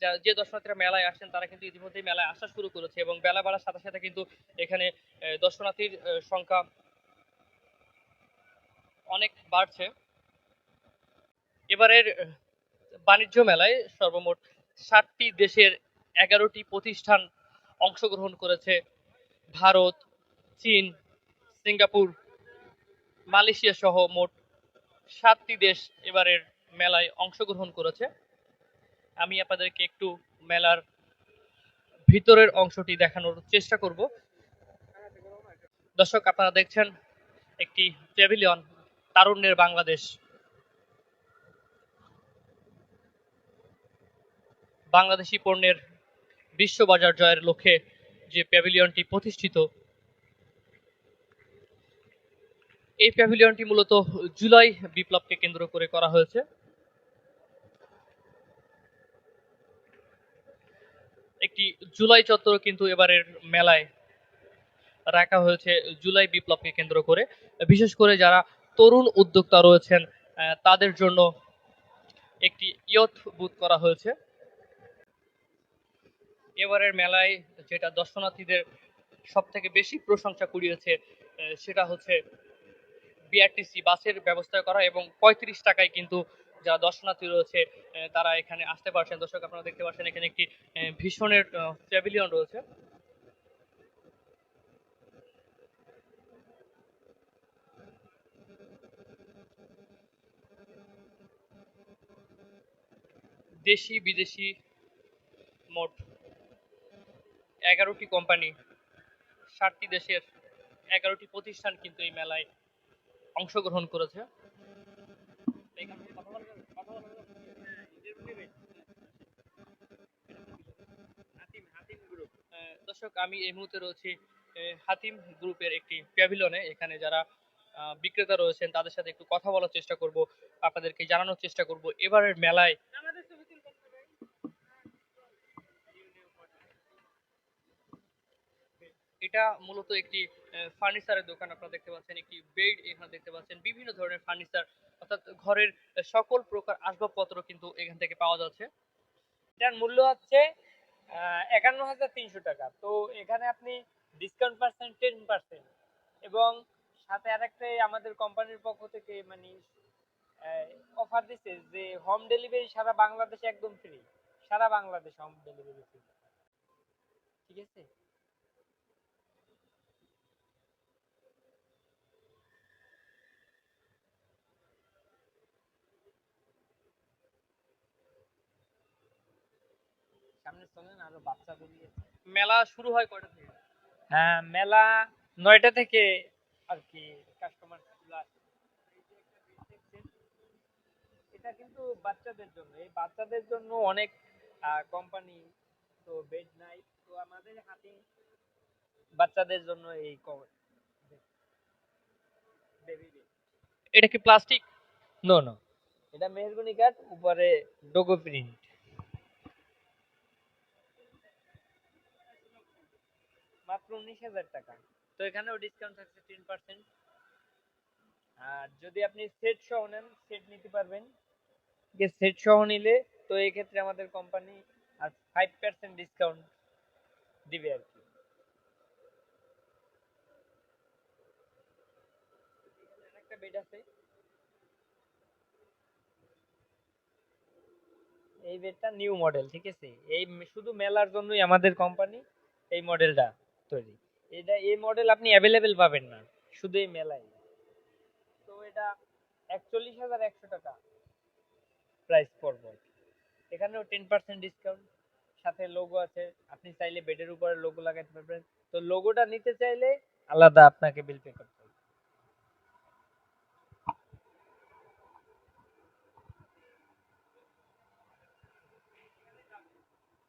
যা- দর্শনার্থীরা মেলায় আসেন তারা কিন্তু ইতিমধ্যেই মেলায় আসা শুরু করেছে এবং বেলা বাড়ার সাথে সাথে কিন্তু এখানে দর্শনার্থীর সংখ্যা অনেক বাড়ছে। এবারের বাণিজ্য মেলায় সর্বমোট ষাটটি দেশের এগারোটি প্রতিষ্ঠান অংশগ্রহণ করেছে। ভারত, চীন, সিঙ্গাপুর, মালয়েশিয়া সহ মোট সাতটি দেশ এবারের মেলায় অংশগ্রহণ করেছে। আমি আপনাদেরকে একটু মেলার ভিতরের অংশটি দেখানোর চেষ্টা করব। দর্শক, আপনারা দেখছেন একটি প্যাভিলিয়ন তারুণ্যের বাংলাদেশ। বাংলাদেশি পণ্যের বিশ্ববাজার জয়ের লক্ষ্যে যে প্যাভিলিয়নটি প্রতিষ্ঠিত, এই প্যাভিলিয়নটি মূলত জুলাই বিপ্লবকে কেন্দ্র করে করা হয়েছে। একটি জুলাই চত্বর কিন্তু এবারের মেলায় রাখা হয়েছে, জুলাই বিপ্লবকে কেন্দ্র করে। বিশেষ করে যারা তরুণ উদ্যোক্তা রয়েছেন তাদের জন্য একটি ইয়থ বুথ করা হয়েছে। এবারের মেলায় যেটা দর্শনার্থীদের সব থেকে বেশি প্রশংসা কুড়িয়েছে সেটা হচ্ছে বিআরটিসি বাসের ব্যবস্থা করা এবং পঁয়ত্রিশ টাকায় কিন্তু যারা দর্শনার্থী রয়েছে তারা এখানে আসতে পারছেন। দর্শক, আপনারা দেখতে পাচ্ছেন এখানে একটি ভীষণের প্যাভিলিয়ন রয়েছে। দেশি, বিদেশি মোট এগারোটি কোম্পানি ষাটটি দেশের এগারোটি প্রতিষ্ঠান কিন্তু এই মেলায় অংশগ্রহণ করেছে। দর্শক, আমি এই মুহূর্তে রয়েছি হাতিম গ্রুপের একটি প্যাভিলনে এখানে যারা বিক্রেতা রয়েছেন, তাদের সাথে একটু কথা বলার চেষ্টা করব, আপনাদেরকে জানানোর চেষ্টা করব। এবারের মেলায় এটা মূলত একটি ফার্নিচারের দোকান আপনারা দেখতে পাচ্ছেন, একটি বেড এখানে দেখতে পাচ্ছেন। বিভিন্ন ধরনের ফার্নিচার অর্থাৎ ঘরের সকল প্রকার আসবাবপত্র কিন্তু এখান থেকে পাওয়া যাচ্ছে। এটার মূল্য হচ্ছে একান্ন হাজার তিনশো টাকা। তো এখানে আপনি ডিসকাউন্ট পাচ্ছেন টেন পার্সেন্ট এবং সাথে আরেকটা আমাদের কোম্পানির পক্ষ থেকে মানে অফার দিচ্ছে যে হোম ডেলিভারি সারা বাংলাদেশে একদম ফ্রি সারা বাংলাদেশ হোম ডেলিভারি ফ্রি ঠিক আছে? সামনে চলেন আরও নিয়ে মেলা শুরু হয় কয়টা থেকে? হ্যাঁ মেলা নয়টা থেকে আর কি কাস্টমার এটা কিন্তু বাচ্চাদের জন্য। এই বাচ্চাদের জন্য অনেক কোম্পানি তো বেড নাই। তো আমাদের হাতে বাচ্চাদের জন্য এই এটা কি প্লাস্টিক নো নো এটা মেহরগুনি কাঠ উপরে ডোগো প্রিন্ট মাত্র উনিশ হাজার টাকা। তো এখানেও ডিসকাউন্ট থাকছে টেন পার্সেন্ট আর যদি আপনি সেট সহ নেন সেট নিতে পারবেন। যে সেট সহ নিলে তো এই ক্ষেত্রে আমাদের কোম্পানি আর ফাইভ পার্সেন্ট ডিসকাউন্ট দিবে আর কি। একটা বেড আছে। এই বেডটা নিউ মডেল ঠিক আছে? এই শুধু মেলার জন্যই আমাদের কোম্পানি এই মডেলটা তৈরি। এটা, এই মডেল আপনি অ্যাভেলেবেল পাবেন না, শুধু এই মেলায়। তো এটা একচল্লিশ হাজার একশো টাকা প্রাইস পড়বে। এখানেও টেন পার্সেন্ট ডিসকাউন্ট সাথে লোগো আছে। আপনি চাইলে বেডের উপরে লোগো লাগাতে পারবেন। তো লোগোটা নিতে চাইলে আলাদা আপনাকে বিল পে করতে হবে।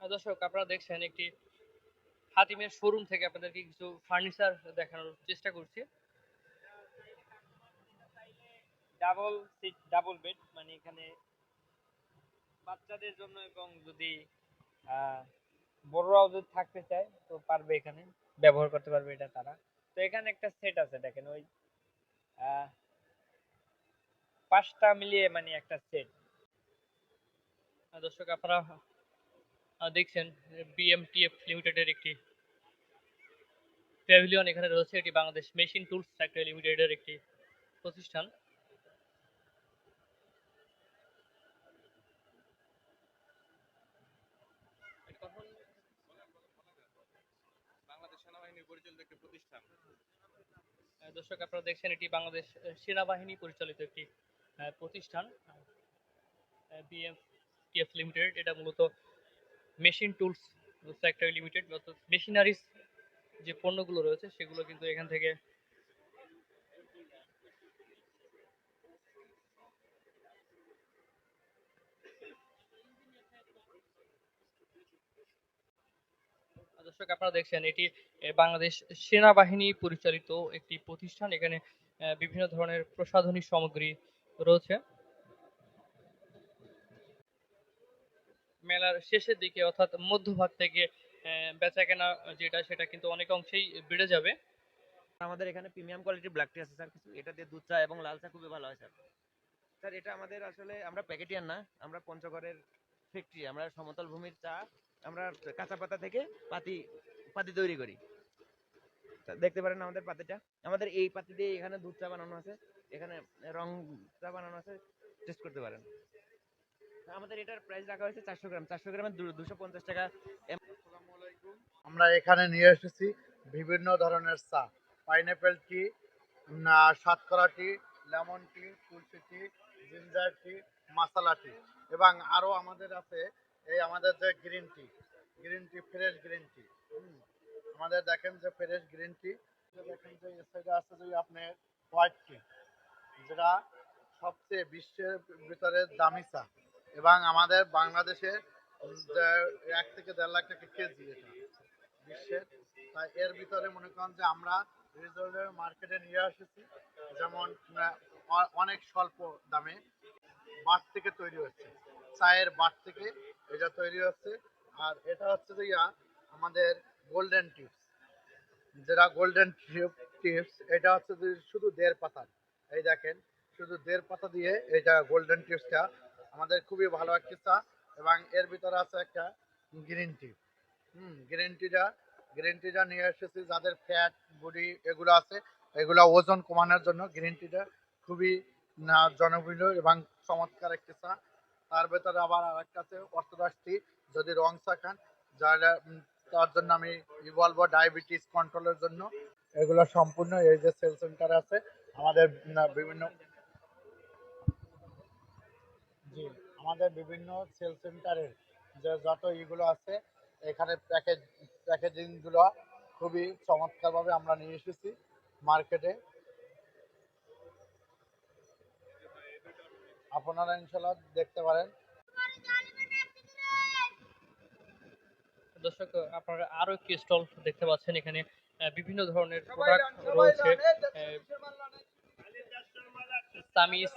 দর্শক, আপনারা দেখছেন একটি হাতিমের শোরুম থেকে আপনাদেরকে কিছু ফার্নিচার দেখানোর চেষ্টা করছি। ডাবল সিট ডাবল বেড মানে এখানে বাচ্চাদের জন্য এবং যদি বড়রাও যদি থাকতে চায় তো পারবে এখানে ব্যবহার করতে পারবে এটা তারা। তো এখানে একটা সেট আছে দেখেন ওই পাঁচটা মিলিয়ে মানে একটা সেট দর্শক আপনারা দেখছেন বিএমটিএফ লিমিটেডের একটি প্যাভিলিয়ন এখানে রয়েছে এটি বাংলাদেশ মেশিন টুলস ফ্যাক্টরি লিমিটেডের একটি প্রতিষ্ঠান। দর্শক, আপনারা দেখছেন এটি বাংলাদেশ সেনাবাহিনী পরিচালিত একটি প্রতিষ্ঠান। বিএমটিএফ লিমিটেড এটা মূলত machine tools factory limited machineries যে পণ্যগুলো রয়েছে, সেগুলো কিন্তু এখান থেকে দর্শক, আপনারা দেখছেন, এটি বাংলাদেশ সেনাবাহিনী পরিচালিত একটি প্রতিষ্ঠান। এখানে বিভিন্ন ধরনের প্রসাধনী সামগ্রী রয়েছে। মেলার শেষের দিকে, অর্থাৎ মধ্যভাগ থেকে আহ, বেচাকেনা যেটা সেটা কিন্তু অনেক অংশেই বেড়ে যাবে। আমাদের এখানে প্রিমিয়াম কোয়ালিটির ব্ল্যাক টি আছে স্যার। কিছু এটা দিয়ে দুধ চা এবং লাল চা খুবই ভালো হয় স্যার। স্যার এটা আমাদের আসলে আমরা প্যাকেটিয়ান না আমরা পঞ্চগড়ের ফ্যাক্টরি আমরা সমতল ভূমির চা আমরা কাঁচা পাতা থেকে পাতি পাতি তৈরি করি। দেখতে পারেন আমাদের পাতিটা। আমাদের এই পাতি দিয়ে এখানে দুধ চা বানানো আছে এখানে রং চা বানানো আছে টেস্ট করতে পারেন। আমাদের এটার প্রাইস রাখা হয়েছে চারশো গ্রাম। চারশো গ্রামের দুশো পঞ্চাশ টাকা আমরা এখানে নিয়ে এসেছি বিভিন্ন ধরনের চা। Pineapple tea সাতকরা tea, lemon tea, tulsi tea, ginger tea masala tea এবং আরও আমাদের আছে এই আমাদের যে green tea green tea, fresh green tea. আমাদের দেখেন যে ফ্রেশ গ্রিন টি দেখেন যে সাইডে আছে যে আপনার হোয়াইট টি, যেটা সবচেয়ে বিশ্বের ভিতরে দামি চা এবং আমাদের বাংলাদেশে এক থেকে দেড় লাখ টাকা কেজি এটা। বিশ্বের। তাই এর ভিতরে মনে করেন যে আমরা রিজল্টের মার্কেটে নিয়ে এসেছি। যেমন অনেক স্বল্প দামে বাট থেকে তৈরি হচ্ছে। চায়ের বাট থেকে এটা তৈরি হচ্ছে। আর এটা হচ্ছে যে ইয়া, আমাদের গোল্ডেন টিপস যেটা গোল্ডেন টিপস এটা হচ্ছে যে শুধু দেড় পাতা। এই দেখেন, শুধু দেড় পাতা দিয়ে এটা গোল্ডেন টিপসটা আমাদের খুবই ভালো একটি চা। এবং এর ভিতরে আছে একটা গ্রিন টি হুম গ্রিন টিটা গ্রিন টিটা নিয়ে এসেছি। যাদের ফ্যাট বডি এগুলো আছে, এগুলো ওজন কমানোর জন্য গ্রিন টিটা খুবই জনপ্রিয় এবং চমৎকার একটি চা। তার ভেতরে আবার আর একটা আছে অর্থোডক্স যদি রং চা খান যারা তার জন্য আমি ই বলব ডায়াবেটিস কন্ট্রোলের জন্য। এগুলো সম্পূর্ণ এই যে সেল সেন্টার আছে, আমাদের বিভিন্ন, জি, আমাদের বিভিন্ন সেল সেন্টারের যে যত ইগুলো আছে এখানে প্যাকেজ প্যাকেজিংগুলো খুবই চমৎকারভাবে আমরা নিয়ে এসেছি মার্কেটে। আপনারা ইনশাল্লাহ দেখতে পারেন। দর্শক আপনারা আরও একটি স্টল দেখতে পাচ্ছেন। এখানে আহ, বিভিন্ন ধরনের প্রোডাক্ট রয়েছে। তামিজ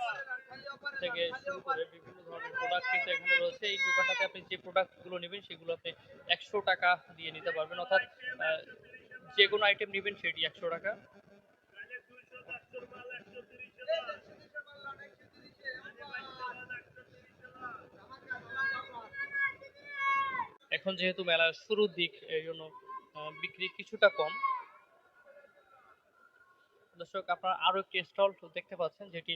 থেকে শুরু করে বিভিন্ন ধরনের প্রোডাক্ট কিন্তু এখানে রয়েছে। এই দোকানটাতে আপনি যে প্রোডাক্টগুলো নেবেন, সেগুলো আপনি একশো টাকা দিয়ে নিতে পারবেন। অর্থাৎ যে কোনো আইটেম নেবেন, সেটি একশো টাকা। এখন যেহেতু মেলার শুরুর দিক, এই জন্য বিক্রি কিছুটা কম। দর্শক, আপনারা আরও একটি স্টল দেখতে পাচ্ছেন, যেটি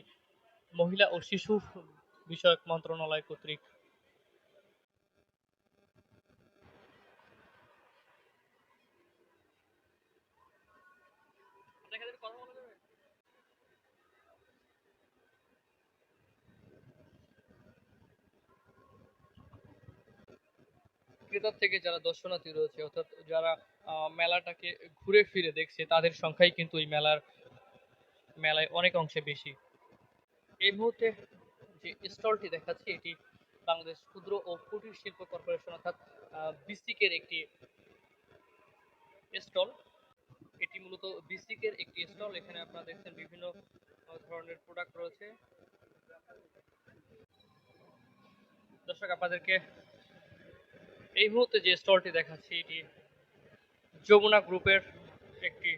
মহিলা ও শিশু বিষয়ক মন্ত্রণালয় কর্তৃক। ক্রেতার থেকে যারা দর্শনার্থী রয়েছে, অর্থাৎ যারা মেলাটাকে ঘুরে ফিরে দেখছে, তাদের সংখ্যাই কিন্তু এই মেলার, মেলায় অনেক অংশে বেশি। এই মুহূর্তে যে স্টলটি দেখাচ্ছি, এটি বাংলাদেশ ক্ষুদ্র ও কুটির শিল্প কর্পোরেশন অর্থাৎ বিসিকের একটি স্টল। এটি মূলত বিসিকের একটি স্টল। এখানে আপনারা দেখছেন বিভিন্ন ধরনের প্রোডাক্ট রয়েছে। দর্শক, আপনাদেরকে এই মুহূর্তে যে স্টলটি দেখাচ্ছি, এটি যমুনা গ্রুপের একটি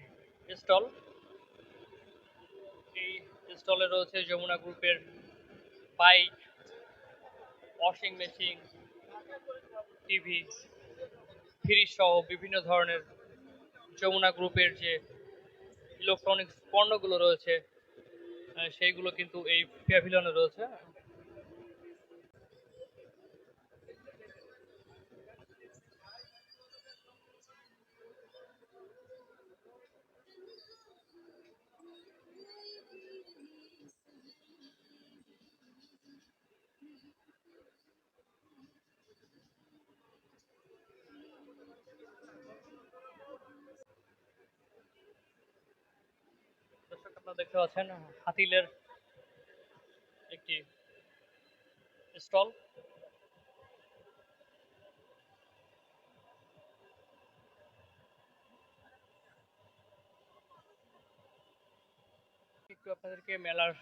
স্টল। এই স্টলে রয়েছে যমুনা গ্রুপের bike washing machine TV fridge সহ বিভিন্ন ধরনের যমুনা গ্রুপের যে ইলেকট্রনিক্স পণ্যগুলো রয়েছে সেইগুলো কিন্তু এই প্যাভিলনে রয়েছে। দর্শক, আপনারা দেখতে পাচ্ছেন হাতিলের একটি স্টল। একটু আপনাদেরকে মেলার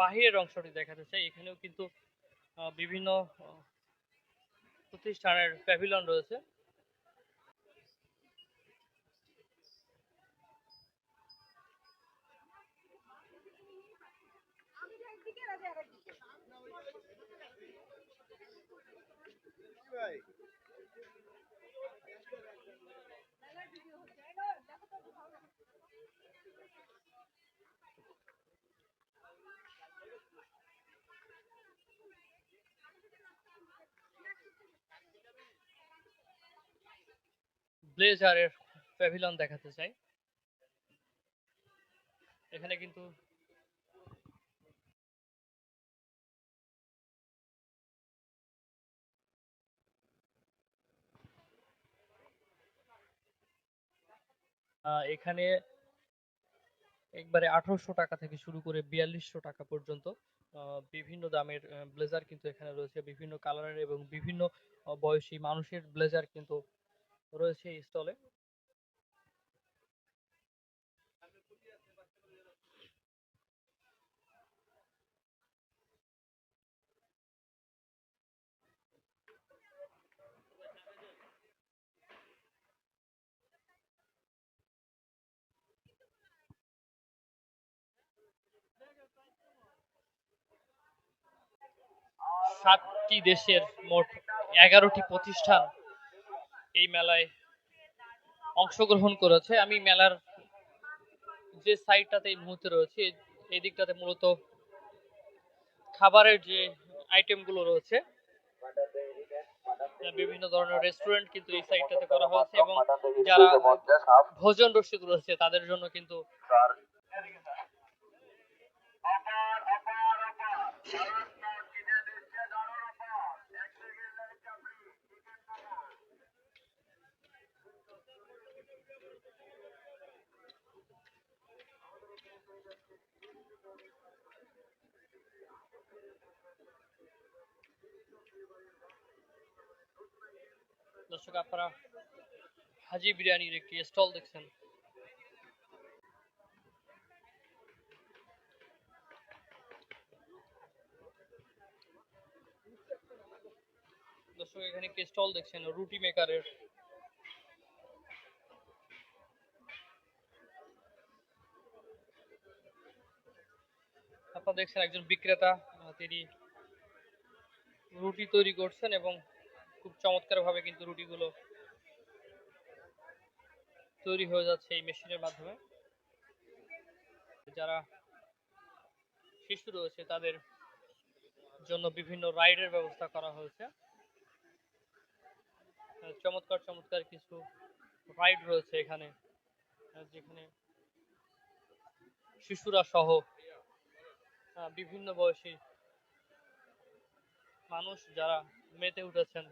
বাহিরের অংশটি দেখাতে চাই। এখানেও কিন্তু বিভিন্ন প্রতিষ্ঠানের প্যাভিলন রয়েছে। ব্লেজারের প্যাভিলন দেখাতে চাই। এখানে কিন্তু এখানে একবারে আঠারোশো টাকা থেকে শুরু করে বিয়াল্লিশশো টাকা পর্যন্ত বিভিন্ন দামের ব্লেজার কিন্তু এখানে রয়েছে, বিভিন্ন কালারের এবং বিভিন্ন বয়সী মানুষের ব্লেজার কিন্তু রয়েছে এই স্টলে। সাতটি দেশের মোট এগারোটি প্রতিষ্ঠান এই মেলায় অংশগ্রহণ করেছে আমি মেলার যে সাইডটাতে এই মুহূর্তে রয়েছে এই- দিকটাতে মূলত খাবারের যে আইটেমগুলো রয়েছে বিভিন্ন ধরনের রেস্টুরেন্ট কিন্তু এই সাইডটাতে করা হয়েছে এবং যারা ভোজন রসিক রয়েছে তাদের জন্য কিন্তু দর্শক, আপনারা হাজি বিরিয়ানির একটি স্টল দেখছেন। দর্শক, এখানে একটি স্টল দেখছেন, রুটি মেকারের। আপনারা দেখছেন একজন বিক্রেতা তিনি রুটি তৈরি করছেন এবং খুব চমৎকার ভাবে কিন্তু রুটিগুলো তৈরি হয়ে যাচ্ছে এই মেশিনের মাধ্যমে। যারা শিশু রয়েছে, তাদের জন্য বিভিন্ন রাইডের ব্যবস্থা করা হয়েছে। চমৎকার চমৎকার কিছু রাইড রয়েছে এখানে, যেখানে শিশুরা সহ বিভিন্ন বয়সী মানুষ যারা মেতে উঠেছেন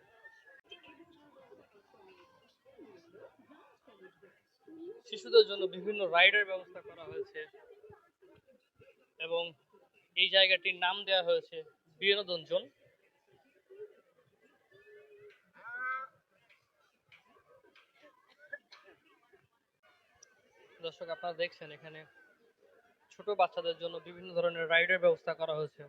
শিশুদের জন্য বিভিন্ন রাইডের ব্যবস্থা করা হয়েছে এবং এই জায়গাটির নাম দেওয়া হয়েছে বিনোদন জোন দর্শক, আপনারা দেখছেন এখানে ছোট বাচ্চাদের জন্য বিভিন্ন ধরনের রাইডের ব্যবস্থা করা হয়েছে।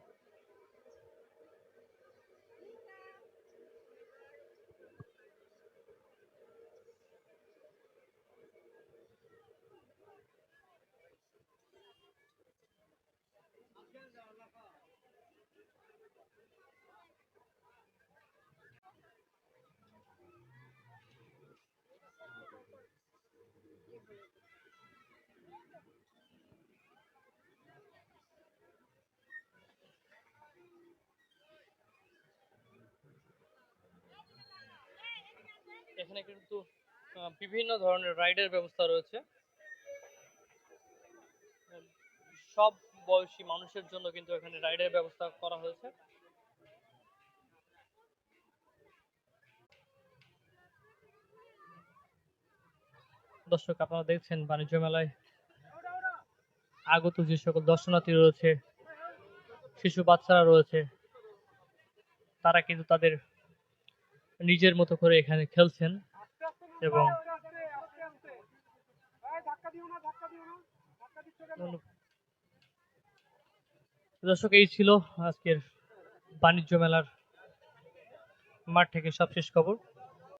এখানে কিন্তু বিভিন্ন ধরনের রাইডের ব্যবস্থা রয়েছে। সব বয়সী মানুষের জন্য কিন্তু এখানে রাইডের ব্যবস্থা করা হয়েছে। দর্শক, আপনারা দেখছেন বাণিজ্য মেলায় আগত যে সকল দর্শনার্থী রয়েছে, শিশু বাচ্চারা রয়েছে, তারা কিন্তু তাদের নিজের মতো করে এখানে খেলছেন এবং দর্শক, এই ছিল আজকের বাণিজ্য মেলার মাঠ থেকে সবশেষ খবর।